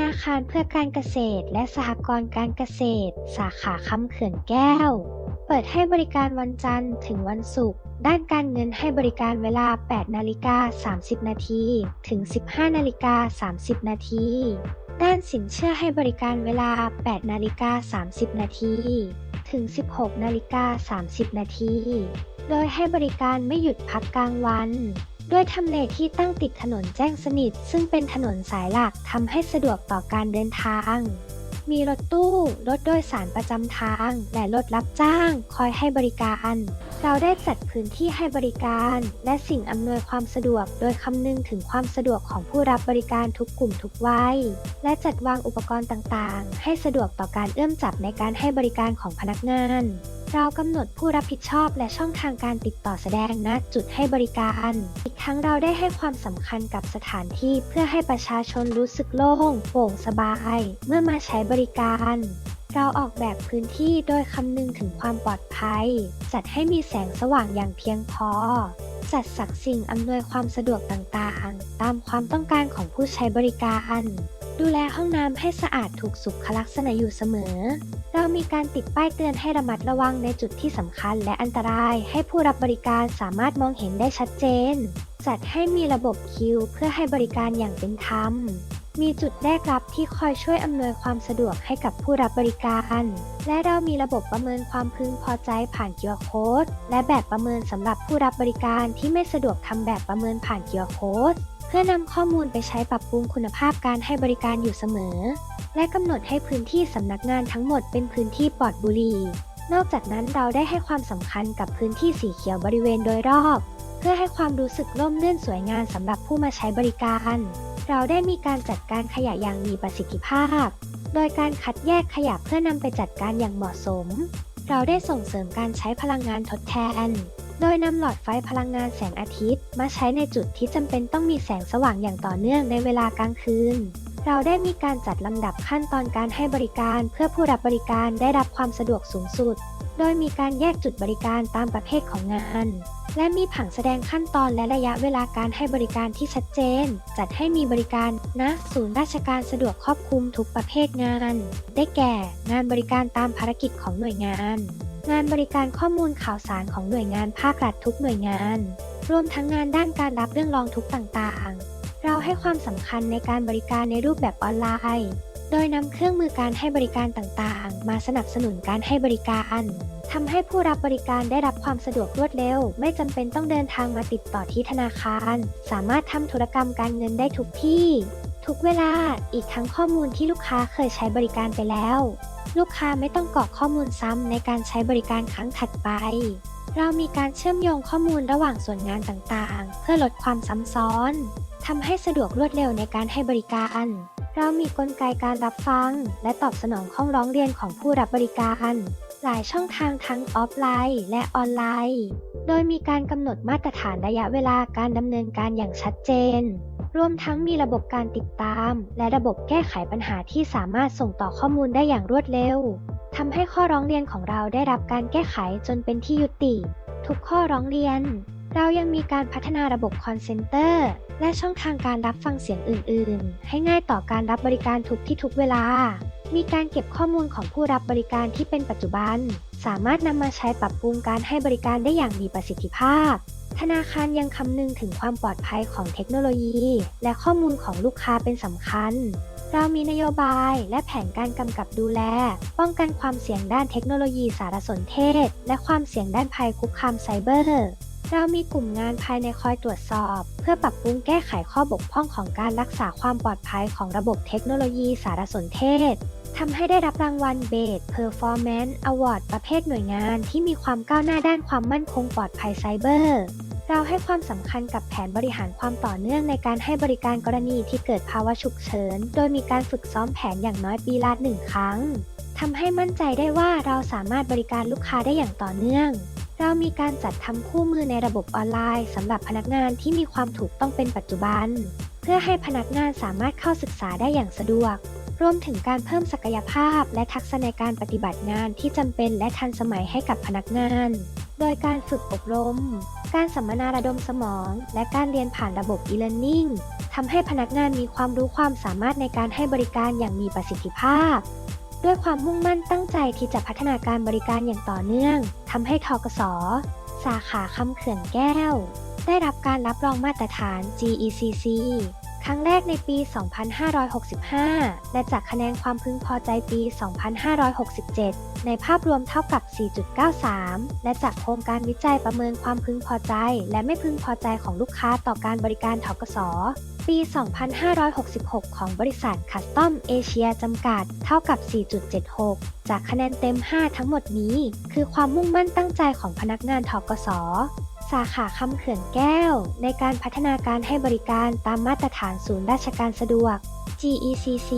นาคารเพื่อการเกษตร และสหกรณ์การเกษตร สาขาคำเขื่อนแก้ว เปิดให้บริการวันจันทร์ถึงวันศุกร์ ด้านการเงินให้บริการเวลา 8 นาฬิกา 30 นาทีถึง 15 นาฬิกา 30 นาทีด้านสินเชื่อให้บริการเวลา 8 นาฬิกา 30 นาทีถึง 16 นาฬิกา 30 นาที โดยให้บริการไม่หยุดพักกลางวัน ด้วยทำเลที่ตั้งติดถนนแจ้งสนิท ซึ่งเป็นถนนสายหลักทำให้สะดวกต่อการเดินทาง มีรถตู้ รถโดยสารประจำทาง และรถรับจ้าง คอยให้บริการ เราได้จัดพื้นที่ให้บริการ และสิ่งอำนวยความสะดวก โดยคำนึงถึงความสะดวกของผู้รับบริการทุกกลุ่มทุกวัย และจัดวางอุปกรณ์ต่างๆ ให้สะดวกต่อการเอื้อมจับในการให้บริการของพนักงาน เรากำหนดผู้รับผิดชอบและช่องทางการติดต่อแสดงณจุดให้บริการ อีกทั้งเราได้ให้ความสำคัญกับสถานที่เพื่อให้ประชาชนรู้สึกโล่งโปร่งสบาย เมื่อมาใช้บริการเราออกแบบพื้นที่โดยคำนึงถึงความปลอดภัย จัดให้มีแสงสว่างอย่างเพียงพอ จัดสรรสิ่งอำนวยความสะดวกต่างๆ ตามความต้องการของผู้ใช้บริการ ดูแลห้องน้ำให้สะอาดถูกสุขลักษณะอยู่เสมอ เรามีการติดป้ายเตือนให้ระมัดระวังในจุดที่สำคัญและอันตราย ให้ผู้รับบริการสามารถมองเห็นได้ชัดเจน จัดให้มีระบบคิว เพื่อให้บริการอย่างเป็นธรรม มีจุดแรกรับที่คอยช่วยอำนวยความสะดวกให้กับผู้รับบริการ และเรามีระบบประเมินความพึงพอใจผ่าน QR Code และแบบประเมินสำหรับผู้รับบริการที่ไม่สะดวกทำแบบประเมินผ่าน QR Code เพื่อนำข้อมูลไปใช้ปรับปรุงคุณภาพการให้บริการอยู่เสมอ และกำหนดให้พื้นที่สำนักงานทั้งหมดเป็นพื้นที่ปลอดบุหรี่ นอกจากนั้นเราได้ให้ความสำคัญกับพื้นที่สีเขียวบริเวณโดยรอบ เพื่อให้ความรู้สึกร่มรื่นสวยงามสำหรับผู้มาใช้บริการ เราได้มีการจัดการขยะอย่างมีประสิทธิภาพ โดยการคัดแยกขยะเพื่อนำไปจัดการอย่างเหมาะสม เราได้ส่งเสริมการใช้พลังงานทดแทน โดยนำหลอดไฟพลังงานแสงอาทิตย์ มาใช้ในจุดที่จำเป็นต้องมีแสงสว่างอย่างต่อเนื่องในเวลากลางคืน เราได้มีการจัดลำดับขั้นตอนการให้บริการเพื่อผู้รับบริการได้รับความสะดวกสูงสุด โดยมีการแยกจุดบริการตามประเภทของงาน และมีผังแสดงขั้นตอนและระยะเวลาการให้บริการที่ชัดเจน จัดให้มีบริการณศูนย์ราชการสะดวกครอบคลุมทุกประเภทงาน ได้แก่ งานบริการตามภารกิจของหน่วยงาน งานบริการข้อมูลข่าวสารของหน่วยงานภาครัฐทุกหน่วยงาน รวมทั้งงานด้านการรับเรื่องร้องทุกข์ต่างๆ เราให้ความสำคัญในการบริการในรูปแบบออนไลน์ โดยนำเครื่องมือการให้บริการต่างๆ มาสนับสนุนการให้บริการทำให้ผู้รับบริการได้รับความสะดวกรวดเร็ว ไม่จำเป็นต้องเดินทางมาติดต่อที่ธนาคาร สามารถทำธุรกรรมการเงินได้ทุกที่ ทุกเวลา อีกทั้งข้อมูลที่ลูกค้าเคยใช้บริการไปแล้ว ลูกค้าไม่ต้องกรอกข้อมูลซ้ำในการใช้บริการครั้งถัดไป เรามีการเชื่อมโยงข้อมูลระหว่างส่วนงานต่างๆ เพื่อลดความซ้ำซ้อนทำให้สะดวกรวดเร็วในการให้บริการ เรามีกลไกการรับฟัง และตอบสนองข้อร้องเรียนของผู้รับบริการ หลายช่องทางทั้งออฟไลน์ และออนไลน์ โดยมีการกำหนดมาตรฐานระยะเวลาการดำเนินการอย่างชัดเจน รวมทั้งมีระบบการติดตาม และระบบแก้ไขปัญหาที่สามารถส่งต่อข้อมูลได้อย่างรวดเร็วทำให้ข้อร้องเรียนของเราได้รับการแก้ไขจนเป็นที่ยุติ ทุกข้อร้องเรียน เรายังมีการพัฒนาระบบคอนเซนเตอร์และช่องทางการรับฟังเสียงอื่น ๆ ให้ง่ายต่อการรับบริการทุกที่ทุกเวลา มีการเก็บข้อมูลของผู้รับบริการที่เป็นปัจจุบัน สามารถนำมาใช้ปรับปรุงการให้บริการได้อย่างมีประสิทธิภาพ ธนาคารยังคำนึงถึงความปลอดภัยของเทคโนโลยี และข้อมูลของลูกค้าเป็นสำคัญ เรามีนโยบายและแผนการกำกับดูแล ป้องกันความเสี่ยงด้านเทคโนโลยีสารสนเทศ และความเสี่ยงด้านภัยคุกคามไซเบอร์เรามีกลุ่มงานภายในคอยตรวจสอบ เพื่อปรับปรุงแก้ไขข้อบกพร่องของการรักษาความปลอดภัยของระบบเทคโนโลยีสารสนเทศทำให้ได้รับรางวัลเบส Performance Award ประเภทหน่วยงานที่มีความก้าวหน้าด้านความมั่นคงปลอดภัยไซเบอร์ เราให้ความสำคัญกับแผนบริหารความต่อเนื่องในการให้บริการกรณีที่เกิดภาวะฉุกเฉิน โดยมีการฝึกซ้อมแผนอย่างน้อยปีละหนึ่งครั้งทำให้มั่นใจได้ว่าเราสามารถบริการลูกค้าได้อย่างต่อเนื่อง เรามีการจัดทำคู่มือในระบบออนไลน์สำหรับพนักงานที่มีความถูกต้องเป็นปัจจุบัน เพื่อให้พนักงานสามารถเข้าศึกษาได้อย่างสะดวก รวมถึงการเพิ่มศักยภาพ และทักษะในการปฏิบัติงานที่จำเป็นและทันสมัยให้กับพนักงาน โดยการฝึกอบรม การสัมมนาระดมสมอง และการเรียนผ่านระบบ e-learning ทำให้พนักงานมีความรู้ความสามารถในการให้บริการอย่างมีประสิทธิภาพ ด้วยความมุ่งมั่นตั้งใจที่จะพัฒนาการบริการอย่างต่อเนื่องทำให้ทกส สาขาคำเขื่อนแก้ว ได้รับการรับรองมาตรฐาน GECC ครั้งแรกในปี 2565 และจากคะแนนความพึงพอใจปี 2567 ในภาพรวมเท่ากับ 4.93 และจากโครงการวิจัยประเมินความพึงพอใจ และไม่พึงพอใจของลูกค้าต่อการบริการทกสปี 2566 ของบริษัทคัสตอมเอเชียจำกัด เท่ากับ 4.76 จากคะแนนเต็ม 5 ทั้งหมดนี้ คือความมุ่งมั่นตั้งใจของพนักงานทกส สาขาคำเขื่อนแก้ว ในการพัฒนาการให้บริการตามมาตรฐานศูนย์ราชการสะดวก GECC